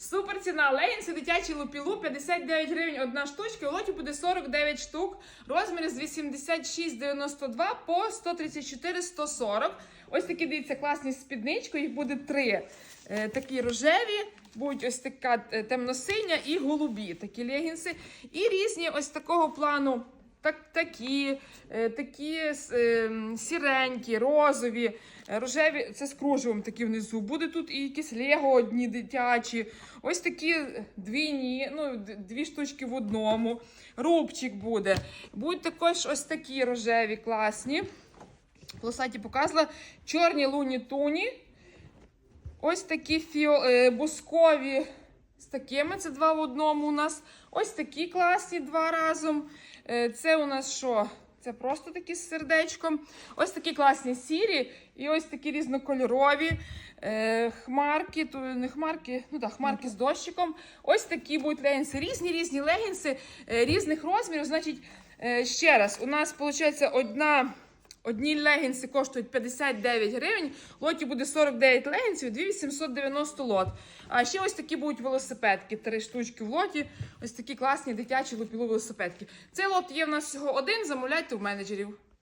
Супер ціна. Легінси дитячі лупілу 59 гривень одна штучка. У лоті буде 49 штук. Розміри з 86,92 по 134,140. Ось такі дивіться класні спіднички. Їх буде три. Е, такі рожеві, будуть ось така е, темно-синя і голубі такі легінси. І різні ось такого плану. Так, такі, е, такі е, сіренькі, розові, е, рожеві, це з кружевом такі внизу. Буде тут і якісь лего одні дитячі. Ось такі двійні, ну, дві штучки в одному. Рубчик буде. Будуть також ось такі рожеві, класні. Полосаті показала. Чорні луні туні. Ось такі фіо, е, бускові з такими, це два в одному у нас. Ось такі класні два разом. Е, це у нас що? Це просто такі з сердечком. Ось такі класні сірі і ось такі різнокольорові. Е, хмарки, то не хмарки, ну так, хмарки з дощиком. Ось такі будуть легінси. Різні різні легінси е, різних розмірів. Значить, е, ще раз, у нас виходить одна. Одні легінси коштують 59 гривень, в лоті буде 49 легінсів, 2890 лот. А ще ось такі будуть велосипедки, три штучки в лоті. Ось такі класні дитячі лупілу велосипедки. Цей лот є в нас всього один, замовляйте у менеджерів.